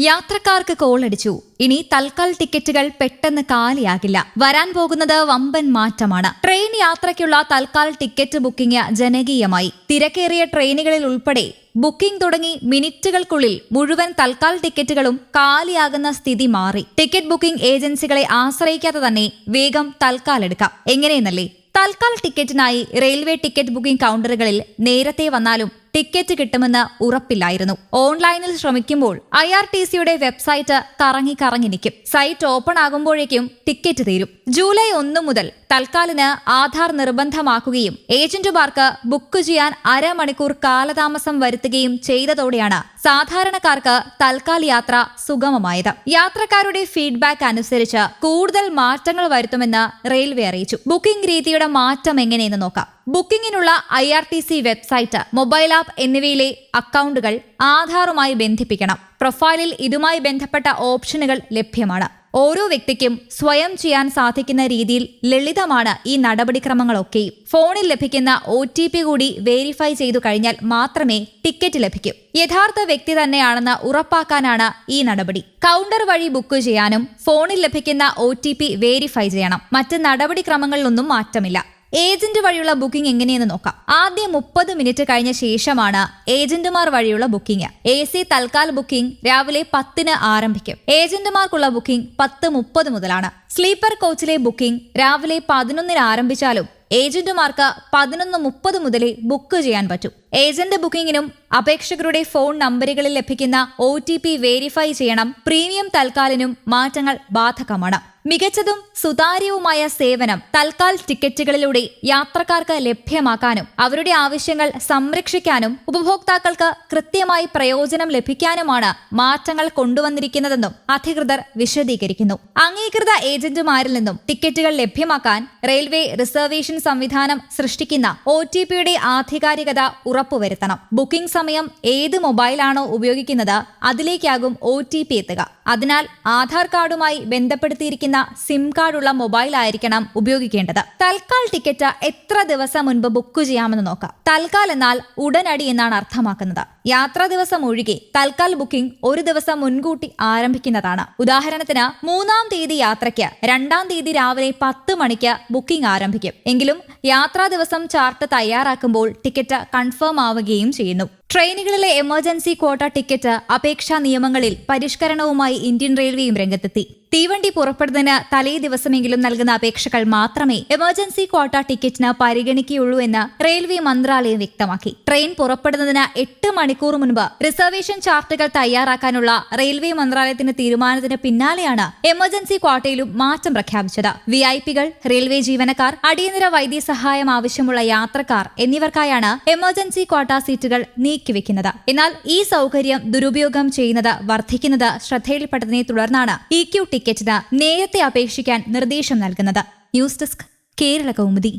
യാത്രക്കാർക്ക് കോളടിച്ചു. ഇനി തൽക്കാൽ ടിക്കറ്റുകൾ പെട്ടെന്ന് കാലിയാകില്ല. വരാൻ പോകുന്നത് വമ്പൻ മാറ്റമാണ്. ട്രെയിൻ യാത്രയ്ക്കുള്ള തൽക്കാൽ ടിക്കറ്റ് ബുക്കിംഗ് ജനകീയമായി. തിരക്കേറിയ ട്രെയിനുകളിൽ ഉൾപ്പെടെ ബുക്കിംഗ് തുടങ്ങി മിനിറ്റുകൾക്കുള്ളിൽ മുഴുവൻ തൽക്കാൽ ടിക്കറ്റുകളും കാലിയാകുന്ന സ്ഥിതി മാറി. ടിക്കറ്റ് ബുക്കിംഗ് ഏജൻസികളെ ആശ്രയിക്കാതെ തന്നെ വേഗം തൽക്കാൽ എടുക്കാം. എങ്ങനെയെന്നല്ലേ? തൽക്കാൽ ടിക്കറ്റിനായി റെയിൽവേ ടിക്കറ്റ് ബുക്കിംഗ് കൗണ്ടറുകളിൽ നേരത്തെ വന്നാലും ടിക്കറ്റ് കിട്ടുമെന്ന് ഉറപ്പില്ലായിരുന്നു. ഓൺലൈനിൽ ശ്രമിക്കുമ്പോൾ ഐ ആർ ടി സിയുടെ വെബ്സൈറ്റ് കറങ്ങി കറങ്ങി നിൽക്കും. സൈറ്റ് ഓപ്പൺ ആകുമ്പോഴേക്കും ടിക്കറ്റ് തീരും. ജൂലൈ ഒന്ന് മുതൽ തൽക്കാലിന് ആധാർ നിർബന്ധമാക്കുകയും ഏജന്റുമാർക്ക് ബുക്ക് ചെയ്യാൻ അരമണിക്കൂർ കാലതാമസം വരുത്തുകയും ചെയ്തതോടെയാണ് സാധാരണക്കാർക്ക് തൽക്കാൽ യാത്ര സുഗമമായത്. യാത്രക്കാരുടെ ഫീഡ്ബാക്ക് അനുസരിച്ച് കൂടുതൽ മാറ്റങ്ങൾ വരുത്തുമെന്ന് റെയിൽവേ അറിയിച്ചു. ബുക്കിംഗ് രീതിയുടെ മാറ്റം എങ്ങനെയെന്ന് നോക്കാം. ബുക്കിംഗിനുള്ള I R T C website mobile app എന്നിവയിലെ അക്കൗണ്ടുകൾ ആധാറുമായി ബന്ധിപ്പിക്കണം. പ്രൊഫൈലിൽ ഇതുമായി ബന്ധപ്പെട്ട ഓപ്ഷനുകൾ ലഭ്യമാണ്. ഓരോ വ്യക്തിക്കും സ്വയം ചെയ്യാൻ സാധിക്കുന്ന രീതിയിൽ ലളിതമാണ് ഈ നടപടിക്രമങ്ങളൊക്കെയും. ഫോണിൽ ലഭിക്കുന്ന ഒ ടി പി കൂടി വേരിഫൈ ചെയ്തു കഴിഞ്ഞാൽ മാത്രമേ ടിക്കറ്റ് ലഭിക്കൂ. യഥാർത്ഥ വ്യക്തി തന്നെയാണെന്ന് ഉറപ്പാക്കാനാണ് ഈ നടപടി. കൗണ്ടർ വഴി ബുക്ക് ചെയ്യാനും ഫോണിൽ ലഭിക്കുന്ന ഒ വേരിഫൈ ചെയ്യണം. മറ്റ് നടപടിക്രമങ്ങളിലൊന്നും മാറ്റമില്ല. ഏജന്റ് വഴിയുള്ള ബുക്കിംഗ് എങ്ങനെയെന്ന് നോക്കാം. ആദ്യം മുപ്പത് മിനിറ്റ് കഴിഞ്ഞ ശേഷമാണ് ഏജന്റുമാർ വഴിയുള്ള booking. A C Tatkal booking രാവിലെ പത്തിന് ആരംഭിക്കും. ഏജന്റുമാർക്കുള്ള ബുക്കിംഗ് പത്ത് മുപ്പത് മുതലാണ്. സ്ലീപ്പർ കോച്ചിലെ ബുക്കിംഗ് രാവിലെ പതിനൊന്നിന് ആരംഭിച്ചാലും ഏജന്റുമാർക്ക് പതിനൊന്ന് മുപ്പത് മുതലേ ബുക്ക് ചെയ്യാൻ പറ്റും. ഏജന്റ് ബുക്കിംഗിനും അപേക്ഷകരുടെ ഫോൺ നമ്പറുകളിൽ ലഭിക്കുന്ന ഒ ടി പി വേരിഫൈ ചെയ്യണം. പ്രീമിയം തൽക്കാലിനും മാറ്റങ്ങൾ ബാധകമാണ്. മികച്ചതും സുതാര്യവുമായ സേവനം തൽക്കാൽ ടിക്കറ്റുകളിലൂടെ യാത്രക്കാർക്ക് ലഭ്യമാക്കാനും അവരുടെ ആവശ്യങ്ങൾ സംരക്ഷിക്കാനും ഉപഭോക്താക്കൾക്ക് കൃത്യമായി പ്രയോജനം ലഭിക്കാനുമാണ് മാറ്റങ്ങൾ കൊണ്ടുവന്നിരിക്കുന്നതെന്നും അധികൃതർ വിശദീകരിക്കുന്നു. അംഗീകൃത ഏജന്റുമാരിൽ നിന്നും ടിക്കറ്റുകൾ ലഭ്യമാക്കാൻ റെയിൽവേ റിസർവേഷൻ സംവിധാനം സൃഷ്ടിക്കുന്ന ഒ ടി പിയുടെ ആധികാരികത ഉറപ്പുവരുത്തണം. ബുക്കിംഗ് സമയം ഏത് മൊബൈലാണോ ഉപയോഗിക്കുന്നത് അതിലേക്കാകും ഒ ടി പി എത്തുക. അതിനാൽ ആധാർ കാർഡുമായി ബന്ധപ്പെടുത്തിയിരിക്കുന്ന സിം കാർഡുള്ള മൊബൈൽ ആയിരിക്കണം ഉപയോഗിക്കേണ്ടത്. തൽക്കാൽ ടിക്കറ്റ് എത്ര ദിവസം മുൻപ് ബുക്ക് ചെയ്യാമെന്ന് നോക്കാം. തൽക്കാൽ എന്നാൽ ഉടനടി എന്നാണ് അർത്ഥമാക്കുന്നത്. യാത്രാ ദിവസം ഒഴികെ തൽക്കാൽ ബുക്കിംഗ് ഒരു ദിവസം മുൻകൂട്ടി ആരംഭിക്കുന്നതാണ്. ഉദാഹരണത്തിന് മൂന്നാം തീയതി യാത്രയ്ക്ക് രണ്ടാം തീയതി രാവിലെ പത്ത് മണിക്ക് ബുക്കിംഗ് ആരംഭിക്കും. എങ്കിലും യാത്രാ ദിവസം ചാർട്ട് തയ്യാറാക്കുമ്പോൾ ടിക്കറ്റ് കൺഫേം ആവുകയും ചെയ്യുന്നു. ട്രെയിനുകളിലെ എമർജൻസി ക്വാട്ട ടിക്കറ്റ് അപേക്ഷാ നിയമങ്ങളിൽ പരിഷ്കരണവുമായി ഇന്ത്യൻ റെയിൽവേയും രംഗത്തെത്തി. തീവണ്ടി പുറപ്പെടുന്നതിന് തലേ ദിവസമെങ്കിലും നൽകുന്ന അപേക്ഷകൾ മാത്രമേ എമർജൻസി ക്വാട്ട ടിക്കറ്റിന് പരിഗണിക്കുകയുള്ളൂ എന്ന് റെയിൽവേ മന്ത്രാലയം വ്യക്തമാക്കി. ട്രെയിൻ പുറപ്പെടുന്നതിന് എട്ട് മണിക്കൂർ മുൻപ് റിസർവേഷൻ ചാർട്ടുകൾ തയ്യാറാക്കാനുള്ള റെയിൽവേ മന്ത്രാലയത്തിന്റെ തീരുമാനത്തിന് പിന്നാലെയാണ് എമർജൻസി ക്വാട്ടയിലും മാറ്റം പ്രഖ്യാപിച്ചത്. വി ഐ പികൾ റെയിൽവേ ജീവനക്കാർ അടിയന്തര വൈദ്യസഹായം ആവശ്യമുള്ള യാത്രക്കാർ എന്നിവർക്കായാണ് എമർജൻസി ക്വാട്ട സീറ്റുകൾ നീക്കിവെക്കുന്നത് എന്നാൽ ഈ സൗകര്യം ദുരുപയോഗം ചെയ്യുന്നത് വർദ്ധിക്കുന്നത് ശ്രദ്ധയിൽപ്പെട്ടതിനെ തുടർന്നാണ് ഇ ക്യു ടിക്കറ്റിന് നേരത്തെ അപേക്ഷിക്കാൻ നിർദ്ദേശം നൽകുന്നത്. News desk Kerala Kaumudi.